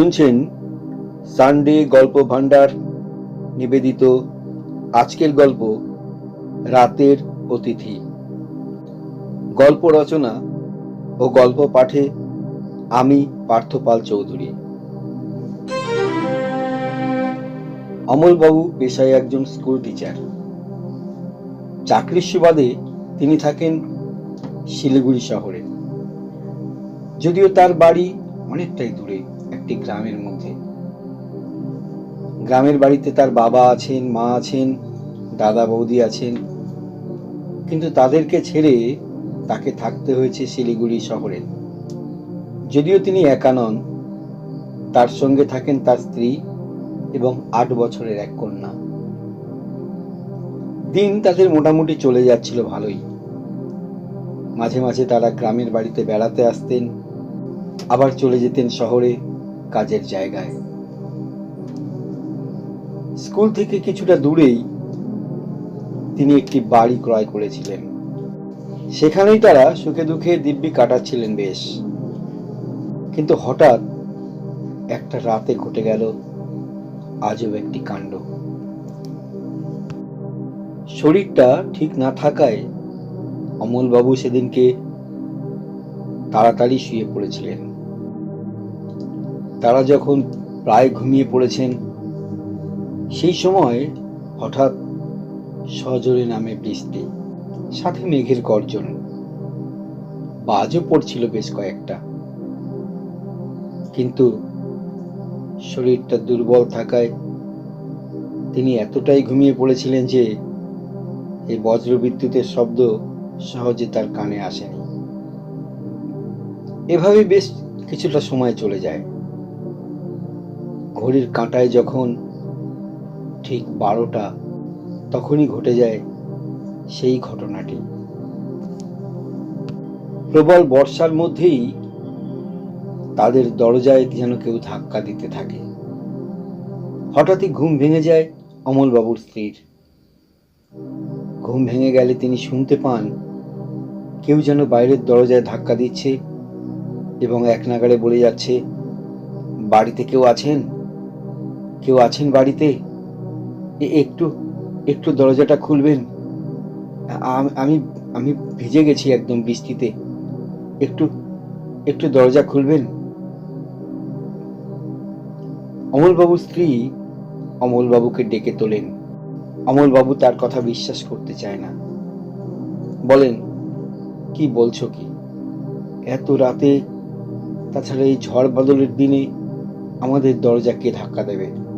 শুনছেন সানডে গল্প ভান্ডার নিবেদিত আজকের গল্প রাতের অতিথি। গল্প রচনা ও গল্প পাঠে আমি পার্থপাল চৌধুরী। অমলবাবু পেশায় একজন স্কুল টিচার চাকরির সুবাদে তিনি থাকেন শিলিগুড়ি শহরে। যদিও তার বাড়ি অনেকটাই দূরে। একটি গ্রামের মধ্যে। গ্রামের বাড়িতে তার বাবা আছেন, মা আছেন, দাদা বৌদি আছেন। কিন্তু তাদেরকে ছেড়ে তাকে থাকতে হয়েছে শিলিগুড়ি শহরে যদিও তিনি একা নন, তার সঙ্গে থাকেন তার স্ত্রী এবং আট বছরের এক কন্যা। দিন তাদের মোটামুটি চলে যাচ্ছিল ভালোই। মাঝে মাঝে তারা গ্রামের বাড়িতে বেড়াতে আসতেন, আবার চলে যেতেন শহরে। কাজের জায়গায়। স্কুল থেকে কিছুটা দূরেই তিনি একটি বাড়ি ক্রয় করেছিলেন। সেখানেই তারা সুখে দুঃখে দিব্যি কাটাচ্ছিলেন বেশ। কিন্তু হঠাৎ একটা রাতে ঘটে গেল আজব একটি কাণ্ড। শরীরটা ঠিক না থাকায় অমলবাবু সেদিনকে তাড়াতাড়ি শুয়ে পড়েছিলেন। তারা যখন প্রায় ঘুমিয়ে পড়েছেন, সেই সময় হঠাৎ সজোরে নামে বৃষ্টি, সাথে মেঘের গর্জন। বাজও পড়ছিল বেশ কয়েকটা। কিন্তু শরীরটা দুর্বল থাকায় তিনি এতটাই ঘুমিয়ে পড়েছিলেন যে এই বজ্রবিদ্যুতের শব্দ সহজে তার কানে আসেনি। এভাবে বেশ কিছুটা সময় চলে যায়। ঘড়ির কাঁটায় যখন ঠিক বারোটা, তখনই ঘটে যায় সেই ঘটনাটি। প্রবল বর্ষার মধ্যেই তাদের দরজায় যেন কেউ ধাক্কা দিতে থাকে। হঠাৎই ঘুম ভেঙে যায় অমলবাবুর স্ত্রীর। ঘুম ভেঙে গেলে তিনি শুনতে পান, কেউ যেন বাইরের দরজায় ধাক্কা দিচ্ছে এবং এক নাগাড়ে বলে যাচ্ছে, বাড়িতে কেউ আছেন? কেউ আছেন বাড়িতে? একটু একটু দরজাটা খুলবেন। আমি আমি ভিজে গেছি একদম বৃষ্টিতে একটু একটু দরজা খুলবেন। অমলবাবুর স্ত্রী অমলবাবুকে ডেকে তোলেন। অমলবাবু তার কথা বিশ্বাস করতে চায় না। বলেন, কি বলছো কি? এত রাতে, তাছাড়া এই ঝড় বাদলের দিনে আমাদের দরজা কে ধাক্কা দেবে?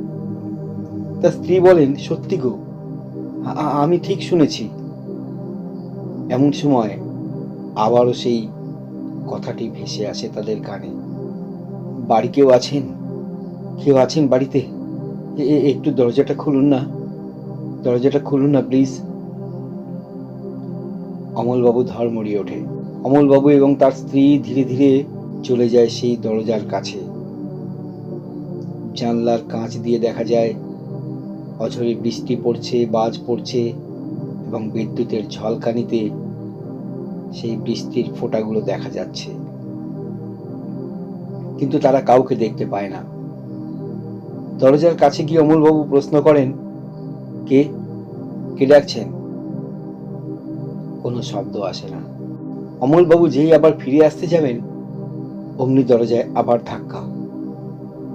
তার স্ত্রী বলেন, সত্যি গো আমি ঠিক শুনেছি। এমন সময় আবারও সেই কথাটি ভেসে আসে তাদের কানে। বাড়ি কেউ আছেন? কেউ আছেন বাড়িতে? একটু দরজাটা খুলুন না। দরজাটা খুলুন না, প্লিজ। অমলবাবু ধর্মড়িয়ে ওঠে। অমলবাবু এবং তার স্ত্রী ধীরে ধীরে চলে যায় সেই দরজার কাছে। জানলার কাঁচ দিয়ে দেখা যায় অঝরে বৃষ্টি পড়ছে, বাজ পড়ছে এবং বিদ্যুতের ঝলকানিতে সেই বৃষ্টির ফোঁটাগুলো দেখা যাচ্ছে। কিন্তু তারা কাউকে দেখতে পায় না। দরজার কাছে গিয়ে অমলবাবু প্রশ্ন করেন, কে? কে ডাকছেন? কোনো শব্দ আসে না। অমলবাবু যেই আবার ফিরে আসতে যাবেন, অমনি দরজায় আবার ধাক্কা।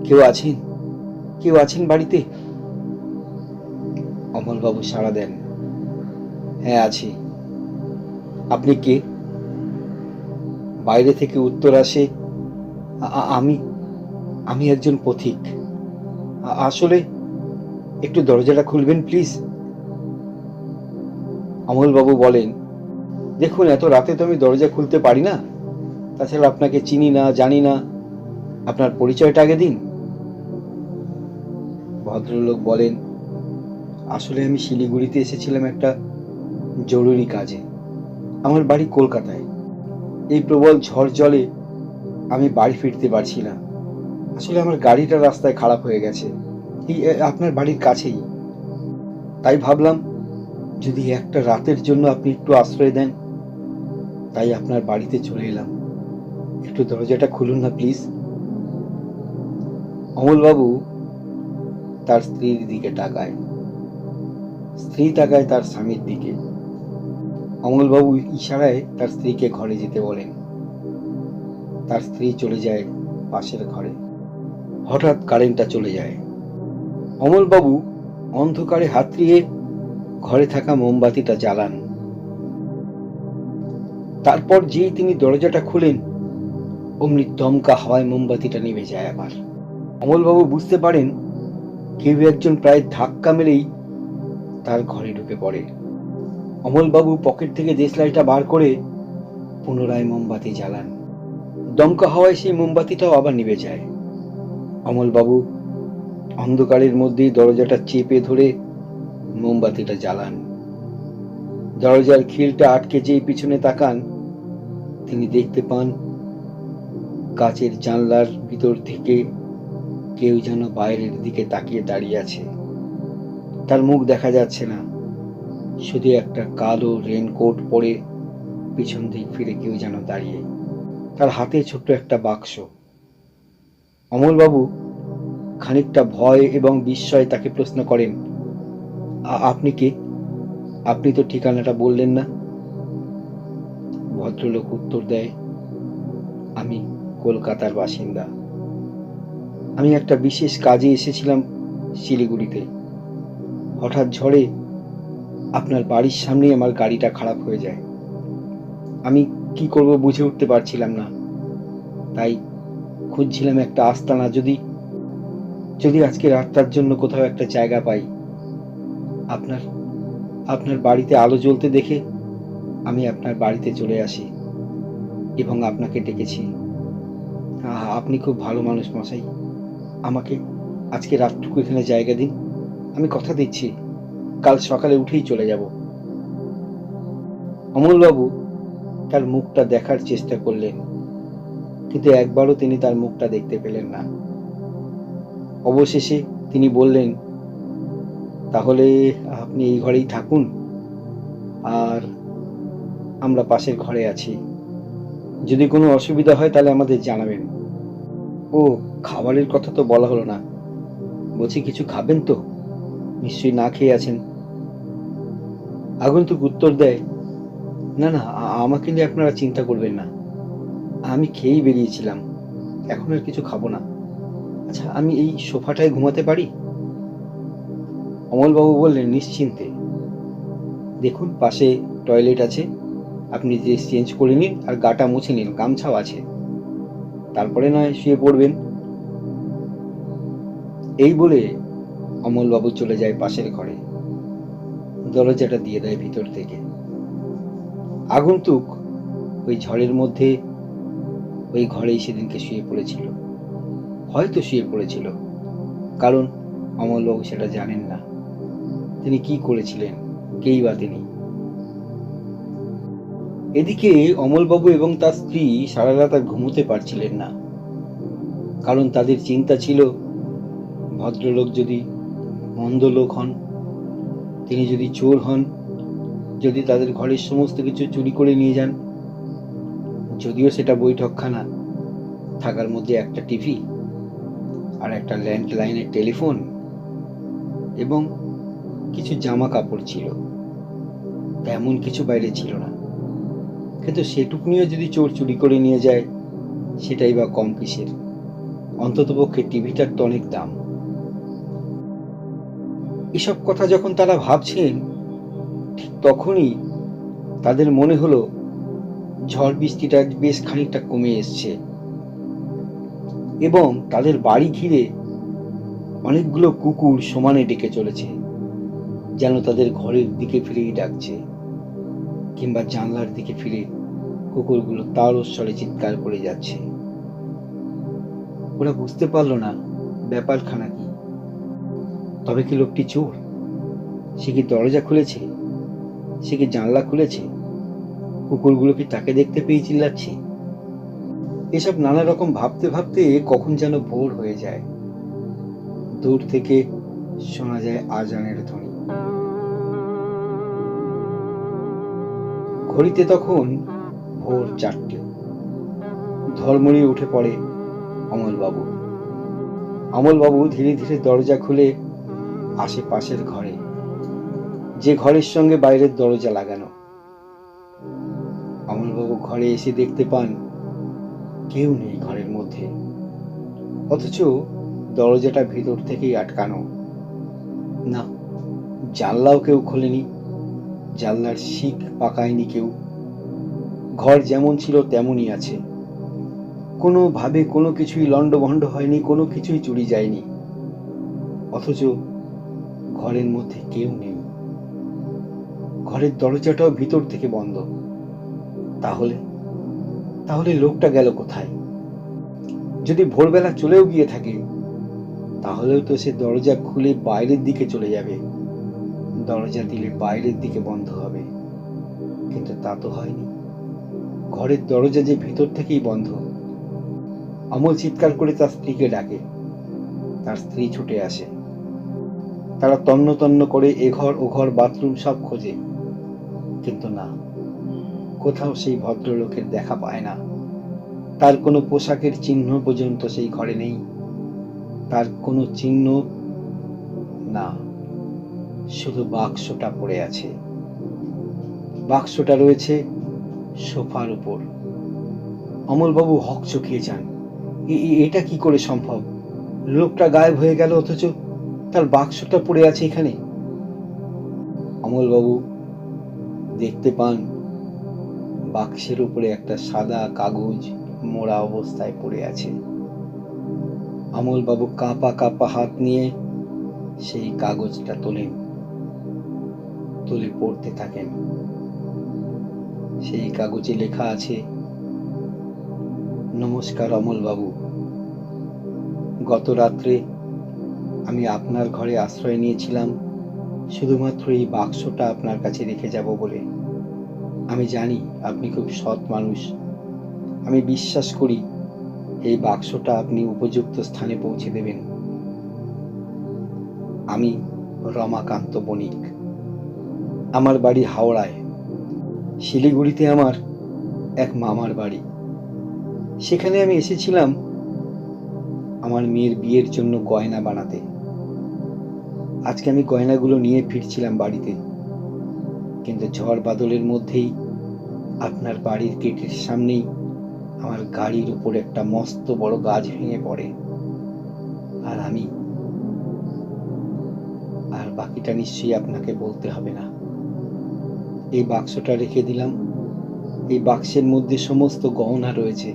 কেউ আছেন? কেউ আছেন বাড়িতে? অমলবাবু সাড়া দেন। হ্যাঁ আছি। আপনি কে? বাইরে থেকে উত্তর আসে, "আ- আ- আমি আমি একজন পথিক। আসলে একটু দরজাটা খুলবেন, প্লিজ? অমলবাবু বলেন, দেখুন, এত রাতে তো আমি দরজা খুলতে পারি না। তাছাড়া আপনাকে চিনি না, জানি না। আপনার পরিচয়টা আগে দিন। ভদ্রলোক বলেন আসলে আমি শিলিগুড়িতে এসেছিলাম একটা জরুরি কাজে। আমার বাড়ি কলকাতায়। এই প্রবল ঝড় জলে আমি বাড়ি ফিরতে পারছি না। আসলে আমার গাড়িটা রাস্তায় খারাপ হয়ে গেছে। এই আপনার বাড়ির কাছেই। তাই ভাবলাম, যদি একটা রাতের জন্য আপনি একটু আশ্রয় দেন, তাই আপনার বাড়িতে চলে এলাম। একটু দরজাটা খুলুন না, প্লিজ। অমলবাবু তার স্ত্রীর দিকে তাকায়। স্ত্রী তাকায় তার স্বামীর দিকে। অমলবাবু ইশারায় তার স্ত্রীকে ঘরে যেতে বলেন। তার স্ত্রী চলে যায় পাশের ঘরে। হঠাৎ কারেন্টটা চলে যায়। অমলবাবু অন্ধকারে হাতড়িয়ে ঘরে থাকা মোমবাতিটা জ্বালান। তারপর যেই তিনি দরজাটা খুলেন, অমনি দমকা হাওয়ায় মোমবাতিটা নিভে যায় আবার। অমলবাবু বুঝতে পারেন, কেউ একজন প্রায় ধাক্কা মেরেই তার ঘরে ঢুকে পড়ে। অমলবাবু পকেট থেকে দেশলাইটা বার করে পুনরায় মোমবাতি জ্বালান। দমকা হওয়ায় সেই মোমবাতিটাও আবার নিভে যায়। অমলবাবু অন্ধকারের মধ্যেই দরজাটা চেপে ধরে মোমবাতিটা জ্বালান। দরজার খিলটা আটকে যেই পিছনে তাকান, তিনি দেখতে পান কাচের জানলার ভিতর থেকে কেউ যেন বাইরের দিকে তাকিয়ে দাঁড়িয়ে আছে। তার মুখ দেখা যাচ্ছে না। শুধু একটা কালো রেনকোট পরে পিছন দিক ফিরে কেউ যেন দাঁড়িয়ে। তার হাতে ছোট্ট একটা বাক্স। অমলবাবু খানিকটা ভয় এবং বিস্ময় তাকে প্রশ্ন করেন আপনি কে? আপনি তো ঠিকানাটা বললেন না? ভদ্রলোক উত্তর দেয়, আমি কলকাতার বাসিন্দা। আমি একটা বিশেষ কাজে এসেছিলাম শিলিগুড়িতে। হঠাৎ ঝড়ে আপনার বাড়ির সামনেই আমার গাড়িটা খারাপ হয়ে যায়। আমি কি করব বুঝে উঠতে পারছিলাম না। তাই খুঁজছিলাম একটা আস্তানা, যদি যদি আজকে রাতটার জন্য কোথাও একটা জায়গা পাই। আপনার আপনার বাড়িতে আলো জ্বলতে দেখে আমি আপনার বাড়িতে চলে আসি এবং আপনাকে ডেকেছি। আপনি খুব ভালো মানুষ মশাই। আমাকে আজকে রাতটুকু এখানে জায়গা দিন। আমি কথা দিচ্ছি। কাল সকালে উঠেই চলে যাব। অমলবাবু তার মুখটা দেখার চেষ্টা করলেন, কিন্তু একবারও তিনি তার মুখটা দেখতে পেলেন না। অবশেষে তিনি বললেন, তাহলে আপনি এই ঘরেই থাকুন, আর আমরা পাশের ঘরে আছি। যদি কোনো অসুবিধা হয় তাহলে আমাদের জানাবেন। ও, খাবারের কথা তো বলা হলো না। বলছি, কিছু খাবেন তো? নিশ্চয়ই না খেয়ে আছেন। আগন্তুক উত্তর দেয়, না না আমাকে নিয়ে আপনারা চিন্তা করবেন না। আমি খেয়েই বেরিয়েছিলাম। এখন আর কিছু খাব না। আচ্ছা আমি এই সোফাটায় ঘুমাতে পারি? অমলবাবু বললেন, নিশ্চিন্তে। দেখুন, পাশে টয়লেট আছে। আপনি ড্রেস চেঞ্জ করে নিন আর গাটা মুছে নিন, গামছাও আছে। তারপরে নয়, শুয়ে পড়বেন। এই বলে অমলবাবু চলে যায় পাশের ঘরে। দরজাটা দিয়ে দেয় ভিতর থেকে। আগন্তুক ওই ঝড়ের মধ্যে ওই ঘরেই সেদিনকে শুয়ে পড়েছিল। হয়তো শুয়ে পড়েছিল, কারণ অমলবাবু সেটা জানেন না। তিনি কি করেছিলেন, কেই বা তিনি। এদিকে অমলবাবু এবং তার স্ত্রী সারা রাত আর ঘুমোতে পারছিলেন না। কারণ তাদের চিন্তা ছিল, ভদ্রলোক যদি মন্দ লোক হন, তিনি যদি চোর হন, যদি তাদের ঘরের সমস্ত কিছু চুরি করে নিয়ে যান, যদিও সেটা বৈঠকখানা, থাকার মধ্যে একটা টিভি আর একটা ল্যান্ডলাইনের টেলিফোন এবং কিছু জামা কাপড় ছিল, তেমন কিছু বাইরে ছিল না। কিন্তু সেটুক নিয়ে যদি চোর চুরি করে নিয়ে যায়, সেটাই বা কম কিসের। অন্ততপক্ষে টিভিটার তো অনেক দাম। এসব কথা যখন তারা ভাবছেন ঠিক তখনই তাদের মনে হলো ঝড় বৃষ্টিটা বেশ খানিকটা কমে এসছে এবং তাদের বাড়ি ঘিরে অনেকগুলো কুকুর সমানে ডেকে চলেছে, যেন তাদের ঘরের দিকে ফিরেই ডাকছে কিংবা জানলার দিকে ফিরে কুকুরগুলো তার স্বরে চিৎকার করে যাচ্ছে। ওরা বুঝতে পারল না ব্যাপারখানা কি। তবে কি লোকটি চোর? সে কি দরজা খুলেছে? সে কি জানলা খুলেছে? কুকুরগুলো কি তাকে দেখতে পেয়ে চিল্লাচ্ছে? এসব নানা রকম ভাবতে ভাবতে কখন যেন ভোর হয়ে যায়। দূর থেকে শোনা যায় আজানের ধ্বনি। ঘড়িতে তখন ভোর চারটে। ধর্মড়িয়ে উঠে পড়ে অমলবাবু। অমলবাবু ধীরে ধীরে দরজা খুলে আশেপাশের ঘরে। যে ঘরের সঙ্গে বাইরের দরজা লাগানো। অমলবাবু ঘরে এসে দেখতে পান, কেউ নেই ঘরের মধ্যে। অথচ দরজাটা ভিতর থেকেই আটকানো। না, জানলাও কেউ খোলেনি। জানলার শিক পাকায়নি কেউ। ঘর যেমন ছিল তেমনই আছে। কোনোভাবে কোনো কিছুই লণ্ডভণ্ড হয়নি, কোনো কিছুই চুরি যায়নি। অথচ ঘরের মধ্যে কেউ নেই। ঘরের দরজাটাও ভিতর থেকে বন্ধ। তাহলে? তাহলে লোকটা গেল কোথায়? যদি ভোরবেলা চলেও গিয়ে থাকে, তাহলেও তো সে দরজা খুলে বাইরের দিকে চলে যাবে। দরজা দিলে বাইরের দিকে বন্ধ হবে। কিন্তু তা তো হয়নি। ঘরের দরজা যে ভিতর থেকেই বন্ধ। অমল চিৎকার করে তার স্ত্রীকে ডাকে। তার স্ত্রী ছুটে আসে। তারা তন্ন তন্ন করে এ ঘর, ও ঘর, বাথরুম সব খোঁজে। কিন্তু না, কোথাও সেই ভদ্রলোকের দেখা পায় না। তার কোনো পোশাকের চিহ্ন পর্যন্ত সেই ঘরে নেই। তার কোনো চিহ্ন না। শুধু বাক্সটা পড়ে আছে। বাক্সটা রয়েছে সোফার উপর। অমলবাবু হক চকিয়ে যান এটা কি করে সম্ভব? লোকটা গায়েব হয়ে গেল অথচ তার বাক্সটা পড়ে আছে এখানে। অমলবাবু, দেখতে পান, বাক্সের উপরে একটা সাদা কাগজ মোড়া অবস্থায় পড়ে আছে। অমলবাবু কাঁপা কাঁপা হাত নিয়ে সেই কাগজটা তোলেন, তুলে পড়তে থাকেন। সেই কাগজে লেখা আছে, নমস্কার অমলবাবু। গত রাত্রে আমি আপনার ঘরে আশ্রয় নিয়েছিলাম। শুধুমাত্র এই বাক্সটা আপনার কাছে রেখে যাব বলে। আমি জানি আপনি খুব সৎ মানুষ। আমি বিশ্বাস করি এই বাক্সটা আপনি উপযুক্ত স্থানে পৌঁছে দেবেন। আমি রমাকান্ত বণিক। আমার বাড়ি হাওড়ায়। শিলিগুড়িতে আমার এক মামার বাড়ি। সেখানে আমি এসেছিলাম আমার মেয়ের বিয়ের জন্য গয়না বানাতে। আজকে আমি গয়নাগুলো নিয়ে ফিরছিলাম বাড়িতে। কিন্তু ঝড় বাদলের মধ্যেই আপনার বাড়ির গেটের সামনেই আমার গাড়ির উপর একটা মস্ত বড় গাছ ভেঙে পড়ে। আর আমি আর বাকিটা নিশ্চয়ই আপনাকে বলতে হবে না। এই বাক্সটা রেখে দিলাম। এই বাক্সের মধ্যে সমস্ত গহনা রয়েছে।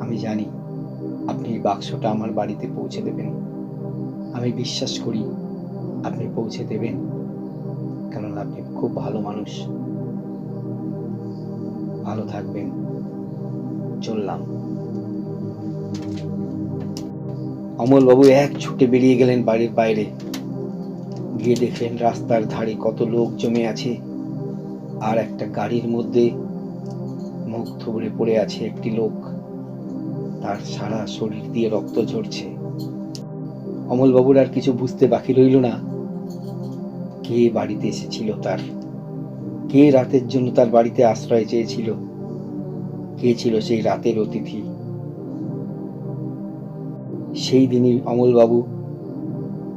আমি জানি আপনি এই বাক্সটা আমার বাড়িতে পৌঁছে দেবেন। আমি বিশ্বাস করি আপনি পৌঁছে দেবেন কারণ আপনি খুব ভালো মানুষ। ভালো থাকবেন। চললাম। অমলবাবু এক ছুটে বেরিয়ে গেলেন বাড়ির বাইরে। গিয়ে দেখলেন রাস্তার ধারে কত লোক জমে আছে, আর একটা গাড়ির মধ্যে মুখ থুবড়ে পড়ে আছে একটি লোক। তার সারা শরীর দিয়ে রক্ত ঝরছে। অমলবাবুর আর কিছু বুঝতে বাকি রইল না। কে বাড়িতে এসেছিল তার? কে রাতের জন্য তার বাড়িতে আশ্রয় চেয়েছিল? কে ছিল সেই রাতের অতিথি? সেই দিনই অমলবাবু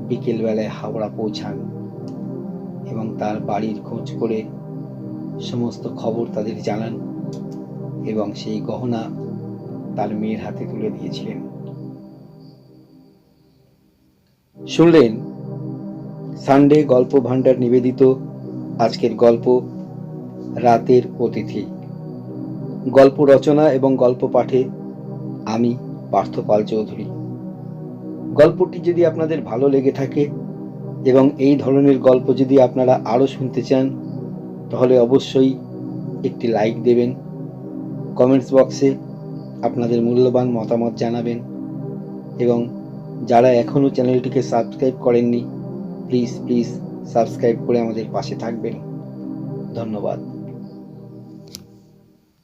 বিকেলবেলায় হাওড়া পৌঁছান এবং তার বাড়ির খোঁজ করে সমস্ত খবর তাদের জানান এবং সেই গহনা তার মেয়ের হাতে তুলে দিয়েছিলেন। শুনলেন? সানডে গল্প ভাণ্ডার নিবেদিত আজকের গল্প, রাতের অতিথি। গল্প রচনা এবং গল্প পাঠে আমি পার্থপাল চৌধুরী। গল্পটি যদি আপনাদের ভালো লেগে থাকে এবং এই ধরনের গল্প যদি আপনারা আরও শুনতে চান, তাহলে অবশ্যই একটি লাইক দেবেন, কমেন্টস বক্সে আপনাদের মূল্যবান মতামত জানাবেন এবং যারা এখনও চ্যানেলটিকে সাবস্ক্রাইব করেননি প্লিজ প্লিজ সাবস্ক্রাইব করে আমাদের পাশে থাকবেন। ধন্যবাদ।